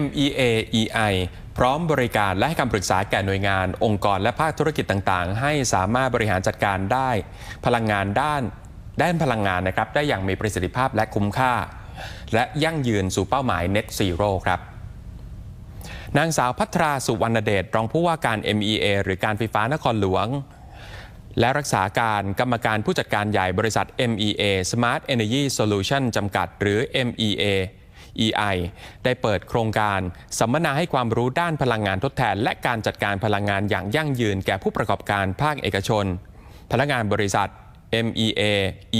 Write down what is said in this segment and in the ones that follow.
MEA EI พร้อมบริการและให้คำปรึกษาแก่หน่วยงาน องค์กรและภาคธุรกิจต่างๆ ให้สามารถบริหารจัดการได้ พลังงานด้านด้านพลังงานนะครับได้อย่างมีประสิทธิภาพและคุ้มค่า และยั่งยืนสู่เป้าหมาย Net Zero ครับนางสาวพัทราสุวรรณเดชรองผู้ว่าการ MEA หรือการไฟฟ้านครหลวง และรักษาการกรรมการผู้จัดการใหญ่บริษัท MEA Smart Energy Solution จำกัด หรือ MEA EI ได้เปิดโครงการสัมมนาให้ความรู้ด้านพลังงานทดแทน และการจัดการพลังงานอย่างยั่งยืนแก่ผู้ประกอบการภาคเอกชน พนักงานบริษัท MEA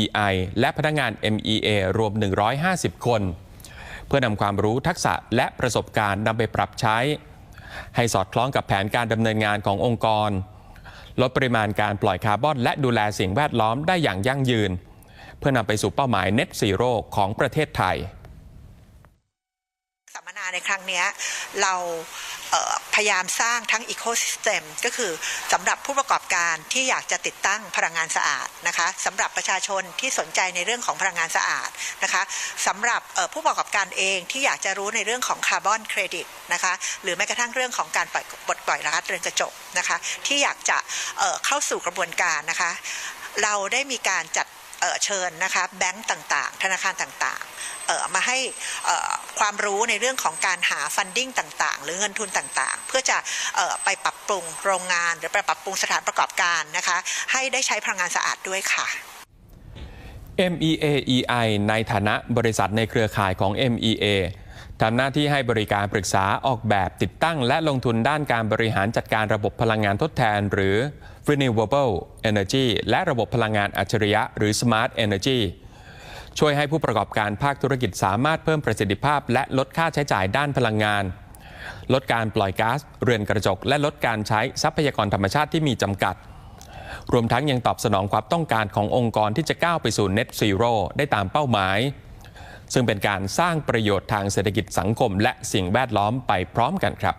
EI และพนักงาน MEA รวม 150 คน เพื่อนำความรู้ทักษะและประสบการณ์นำไปปรับใช้ ให้สอดคล้องกับแผนการดำเนินงานขององค์กร ลดปริมาณการปล่อยคาร์บอน และดูแลสิ่งแวดล้อมได้อย่างยั่งยืน เพื่อนำไปสู่เป้าหมาย Net Zero ของประเทศไทย ในครั้งนี้เราเพยายามสร้างทั้งอีโค y ิสเต็มก็คือสำหรับผู้ประกอบการที่อยากจะติดตั้งพลังงานสะอาดนะคะสำหรับประชาชนที่สนใจในเรื่องของพลังงานสะอาดนะคะสำหรับผู้ประกอบการเองที่อยากจะรู้ในเรื่องของคาร์บอนเครดิตนะคะหรือแม้กระทั่งเรื่องของการปล่อยปลดปล่อยก๊าซเรือนกระจกนะคะที่อยากจะเเข้าสู่กระบวนการนะคะเราได้มีการจัด เเชิญนะคะแบงก์ต่างๆ ธนาคารต่างๆมาให้ความรู้ในเรื่องของการหาฟันดิ้งต่างๆ หรือเงินทุนต่างๆ เพื่อจะอไปปรับปรุงโรงงาน หรือไปปรับปรุงสถานประกอบการนะคะให้ได้ใช้พลังงานสะอาดด้วยค่ะ MEA EI ในฐานะบริษัทในเครือข่ายของ MEA ทำหน้าที่ให้บริการปรึกษาออกแบบติดตั้ง และลงทุนด้านการบริหารจัดการระบบพลังงานทดแทน หรือ Renewable Energy และระบบพลังงานอัจฉริยะ หรือ Smart Energy ช่วยให้ผู้ประกอบการภาคธุรกิจสามารถเพิ่มประสิทธิภาพ และลดค่าใช้จ่ายด้านพลังงาน ลดการปล่อยก๊าซเรือนกระจก และลดการใช้ทรัพยากรธรรมชาติที่มีจำกัด รวมทั้งยังตอบสนองความต้องการขององค์กรที่จะก้าวไปสู่ Net Zero ได้ตามเป้าหมาย ซึ่งเป็นการสร้างประโยชน์ทางเศรษฐกิจสังคม และสิ่งแวดล้อมไปพร้อมกันครับ